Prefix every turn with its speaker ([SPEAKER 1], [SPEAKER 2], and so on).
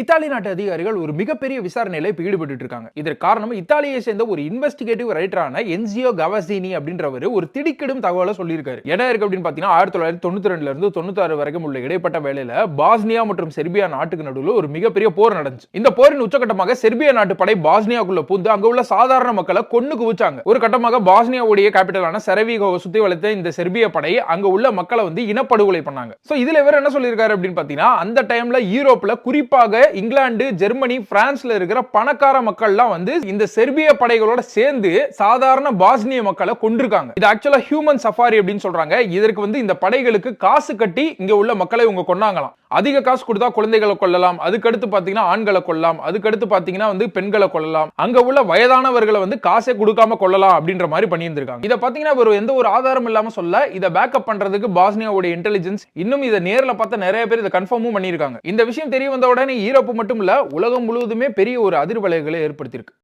[SPEAKER 1] Italy நாட்டு அதிகாரிகள் ஒரு மிகப்பெரிய விசாரணையில இப்ப ஈடுபட்டு இருக்காங்க. இதற்கு காரணம் இத்தாலியை சேர்ந்த ஒரு இன்வெஸ்டிகேட்டிவ் ரைட்டரான என்ஜிஓ கவசினி அப்படின்றவர் ஒரு திடுக்கிடும் தகவலை சொல்லியிருக்காரு. என்ன இருக்கு அப்படின்னு பாத்தீங்கன்னா ஆயிரத்தி தொள்ளாயிரத்தி தொண்ணூத்தி ரெண்டுல இருந்து தொண்ணூத்தாறு வரைக்கும் உள்ள இடைப்பட்ட வேலையில பாஸ்னியா மற்றும் செர்பியா நாட்டுக்கு நடுவில் ஒரு மிகப்பெரிய போர் நடந்துச்சு. இந்த போரின் உச்சகட்டமாக செர்பியா நாட்டு படை பாஸ்னியாக்குள்ள பூந்து அங்க உள்ள சாதாரண மக்களை கொண்டு குவிச்சாங்க. ஒரு கட்டமாக பாஸ்னியாவுடைய கேபிட்டலான செரவிகோவை சுத்தி வளைத்த இந்த செர்பிய படை அங்க உள்ள மக்களை வந்து இனப்படுகொலை பண்ணாங்க. சோ இதுல இவர் என்ன சொல்லியிருக்காரு அப்படின்னு பாத்தீங்கன்னா அந்த டைம்ல யூரோப்ல குறிப்பாக இங்கிலாந்து ஜெர்மனி பிரான்ஸ்ல இருக்கிற பணக்கார மக்கள்லாம் வந்து இந்த செர்பிய படைகளோட சேர்ந்து சாதாரண பாஸ்னிய மக்களை கொண்டிருக்காங்க இது ஆக்சுவலா ஹியூமன் சஃபாரி அப்படின்னு சொல்றாங்க. இதற்கு வந்து இந்த படைகளுக்கு காசு கட்டி இங்க உள்ள மக்களை இவங்க கொண்டாங்களாம் அதிக காசு கொடுத்தா குழந்தைகளை கொள்ளலாம் அதுக்கடுத்து பாத்தீங்கன்னா ஆண்களை கொள்ளலாம் அதுக்கடுத்து பாத்தீங்கன்னா வந்து பெண்களை கொள்ளலாம் அங்க உள்ள வயதானவர்களை வந்து காசே கொடுக்காம கொள்ளலாம் அப்படின்ற மாதிரி பண்ணியிருந்திருக்காங்க. இதை பாத்தீங்கன்னா ஒரு எந்த ஒரு ஆதாரம் இல்லாம சொல்ல இதை பேக்கப் பண்றதுக்கு பாஸ்னியாவுடைய இன்டெலிஜென்ஸ் இன்னும் இதை நேரில் பார்த்த நிறைய பேர் இதை கன்ஃபார்மும் பண்ணியிருக்காங்க. இந்த விஷயம் தெரிய வந்த உடனே ஈரோப்பு மட்டும் இல்ல உலகம் முழுவதுமே பெரிய ஒரு அதிர்வலைகளை ஏற்படுத்தியிருக்கு.